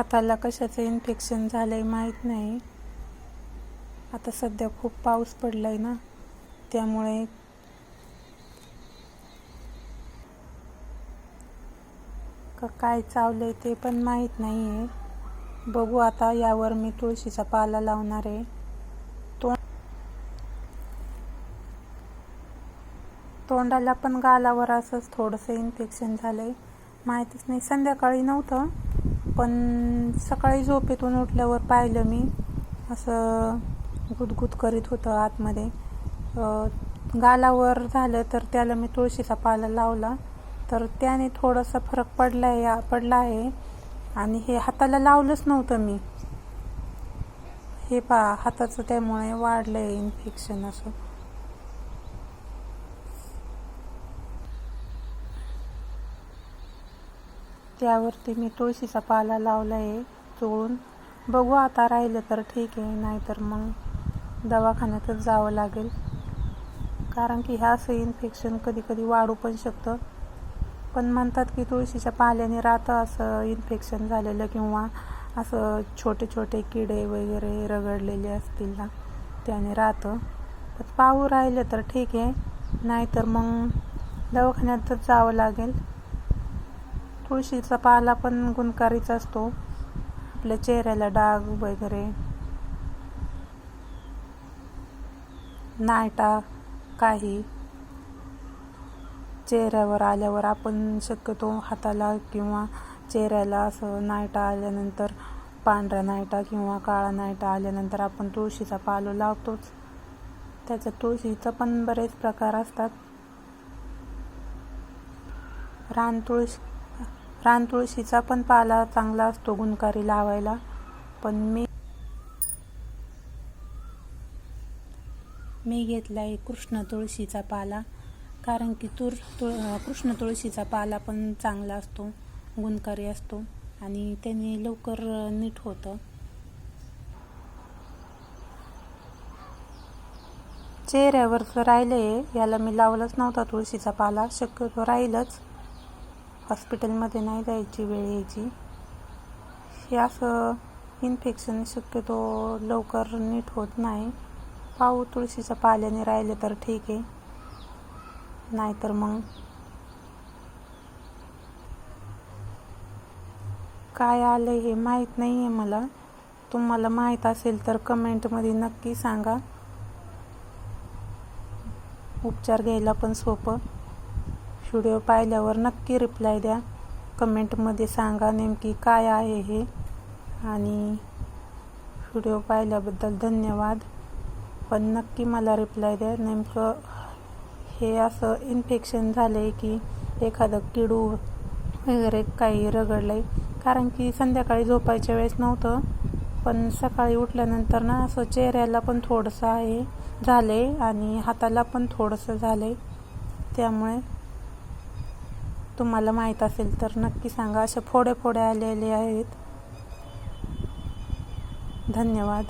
हाताला कशाचं इन्फेक्शन झालं आहे माहीत नाही. आता सध्या खूप पाऊस पडला आहे ना त्यामुळे का काय चावलं आहे ते पण माहीत नाही आहे बघू आता यावर मी तुळशीचा पाला लावणार आहे. तोंड तोंडाला पण गालावर असंच थोडंसं इन्फेक्शन झालं आहे माहीतच नाही संध्याकाळी नव्हतं. पण सकाळी झोपेतून उठल्यावर पाहिलं मी असं गुदगुद करीत होतं आतमध्ये. गालावर झालं तर त्याला मी तुळशीचा पाला लावला. तर त्याने थोडासा फरक पडला आहे पडला आहे. आणि हे हाताला लावलंच नव्हतं मी. हे पा हाताचं त्यामुळे वाढलं आहे इन्फेक्शन असं. त्यावरती मी तुळशीचा पाला लावला आहे चोळून. बघू आता राहिलं तर ठीक आहे नाहीतर मग दवाखान्यातच जावं लागेल. कारण की ह्या असं इन्फेक्शन कधी कधी वाढू पण शकतं. पण म्हणतात की तुळशीच्या पाल्याने राहतं असं इन्फेक्शन झालेलं किंवा असं छोटे छोटे किडे वगैरे रगडलेले असतील ना त्याने राहतं पण पाहू राहिलं तर ठीक आहे नाहीतर मग दवाखान्यातच जावं लागेल. तुळशीचा पाला पण गुणकारीच असतो. आपल्या चेहऱ्याला डाग वगैरे. नायटा काही. चेहऱ्यावर आल्यावर आपण शक्यतो हाताला किंवा चेहऱ्याला असं नायटा आल्यानंतर पांढरा नायटा किंवा काळा नायटा आल्यानंतर आपण तुळशीचा पालो लावतोच. त्याच्या तुळशीचं पण बरेच प्रकार असतात. रान रानतुळशीचा रान तुळशीचा पण पाला चांगला असतो गुणकारी लावायला. पण मी मी घेतला आहे कृष्ण तुळशीचा पाला. कारण की तुर तुळ कृष्ण तुळशीचा पाला पण चांगला असतो गुणकारी असतो. आणि त्याने लवकर नीट होतं. चेहऱ्यावरचं राहिलं आहे याला मी लावलंच नव्हता तुळशीचा पाला. शक्यतो राहीलच. हॉस्पिटलमध्ये नाही जायची वेळ यायची. हे असं इन्फेक्शन शक्यतो लवकर नीट होत नाही. पाहू तुळशीच्या पाल्याने राहिले तर ठीक आहे. नाहीतर मग काय आलं हे माहीत नाही आहे मला. तुम्हाला माहीत असेल तर कमेंटमध्ये नक्की सांगा. उपचार घ्यायला पण सोपं. व्हिडिओ पाहिल्यावर नक्की रिप्लाय द्या. कमेंटमध्ये सांगा नेमकी काय आहे हे. आणि व्हिडिओ पाहिल्याबद्दल धन्यवाद. पण नक्की मला रिप्लाय द्या. नेमकं हे असं इन्फेक्शन झालं आहे की एखादं किडू वगैरे काही रगडलं आहे कारण की संध्याकाळी झोपायच्या वेळेस नव्हतं. पण सकाळी उठल्यानंतर ना असं चेहऱ्याला पण थोडंसं आहे झालं आहे आणि हाताला पण थोडंसं झालं आहे त्यामुळे तुम्हाला माहीत असेल तर नक्की सांगा. असे फोडे फोडे आलेले आहेत. धन्यवाद.